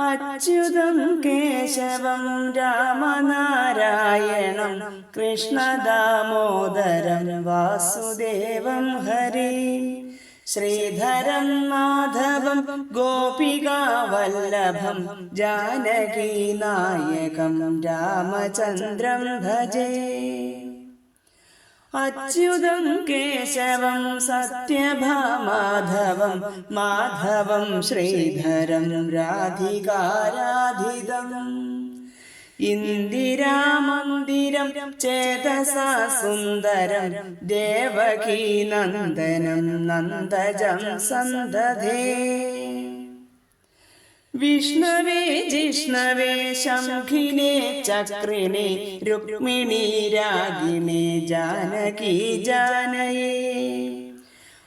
അച്യുതം കേശവം രാമനാരായണം കൃഷ്ണദാമോദരം വാസുദേവം ഹരി. ശ്രീധരം മാധവം ഗോപികാവല്ലഭം ജാനകീനായകം രാമചന്ദ്രം ഭജേ. അച്യുതം കേശവം സത്യഭാമാധവം മാധവം ശ്രീധരം രാധികാരാധിതം. ഇന്ദിരാമന്ദിരം ചേതസാ സുന്ദരം ദേവകീനന്ദനം നന്ദജം സന്തധേ വിഷ്ണവേ ജിഷ്ണവേ ശംഖിനെ ചക്രിനെ രുക്മിണി രാഗിനെ ജാനകി ജാനയേ.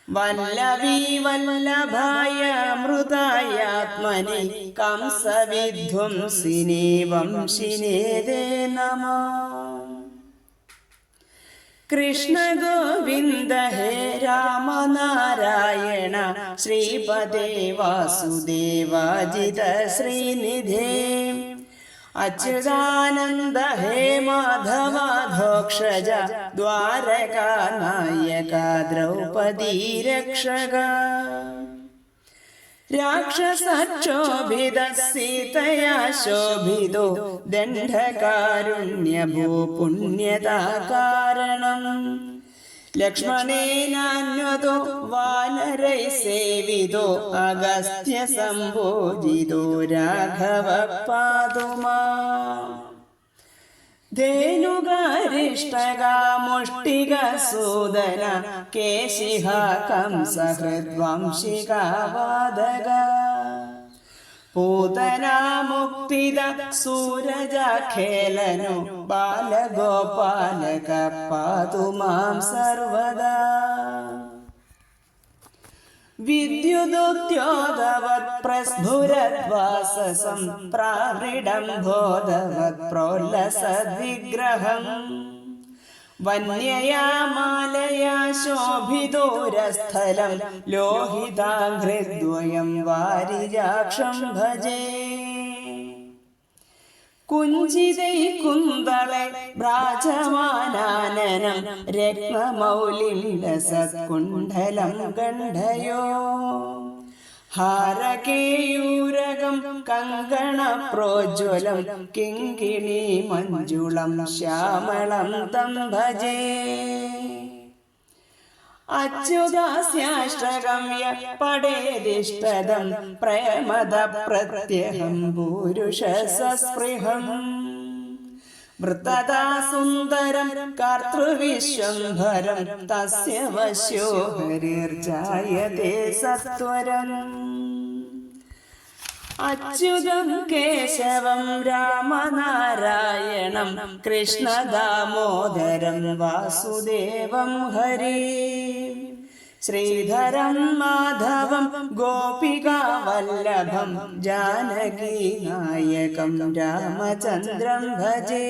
വല്ലവി വല്ലഭായ മൃതായാത്മനി കംസവിധ്വംസിനെ വംശിനേ നമ. കൃഷ്ണ ഗോവിന്ദ ഹേ രാമനാരായണ ശ്രീപദേ വാസുദേവാജിത ശ്രീനിധേ അച്യുതാനന്ദ ഹേ മാധവാധോക്ഷജ ദ്വാരകാ നായക ദ്രൗപദീ രക്ഷക രാക്ഷസക്ഷോഭിത സീതയാ ശോഭിതോ ദണ്ഡകാരുണ്യഭൂ പുണ്യതാ കാരണം ലക്ഷ്മണേനാന്വതോ വാനരൈ സേവിതോ അഗസ്ത്യ സംഭോജിതോ രാഘവ പാതുമാ ധേനുകാരിഷ്ടകാമുഷ്ടിക സൂദന കേശിഹ കംസഹൃദ്വംശിക വാദക പൂതനാമുക്തിദ സൂരജാഖേലനു ബാലഗോപാലക പാതുമാം സർവദാ വിദ്യുദോദ്യോതവത് പ്രസ്ഫുരദ്വാസസം പ്രാവൃഡംബോധവത് പ്രോല്ലസദ്വിഗ്രഹം. വന്യയാ മാലയാ ശോഭിതോരസ്ഥലം ലോഹിതാഘ്രിദ്വയം വാരിജാക്ഷം ഭജേ. കുഞ്ചിതൈ കുന്തളെ ഭ്രാജമാനാനനം രത്നമൗലിം ലസത്കുണ്ഡലം ഗണ്ഡയോ ഹാരകേയൂരകം കങ്കണ പ്രോജ്വലം കിങ്കിണി മഞ്ജുളം ശ്യാമളം തം ഭജേ അച്യുതാസ്യാഷ്ടഗമ്യ പടേതിഷ്ടദം പ്രേമദ പ്രത്യഹം പുരുഷ സസ്പൃഹം വൃത്തതാ സുന്ദരം കർത്തൃവിശ്വംഭരം തസ്യ വശ്യോ ഹരിർജായതേ സത്വരം. അച്യുതം കേശവം രാമനാരായണം കൃഷ്ണദാമോദരം വാസുദേവം ഹരി. ശ്രീധരം മാധവം ഗോപികാവല്ലഭം ജാനകി നായകം രാമചന്ദ്രം ഭജേ.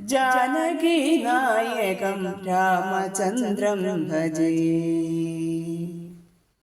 ജാനകി നായകം രാമചന്ദ്രം ഭജേ.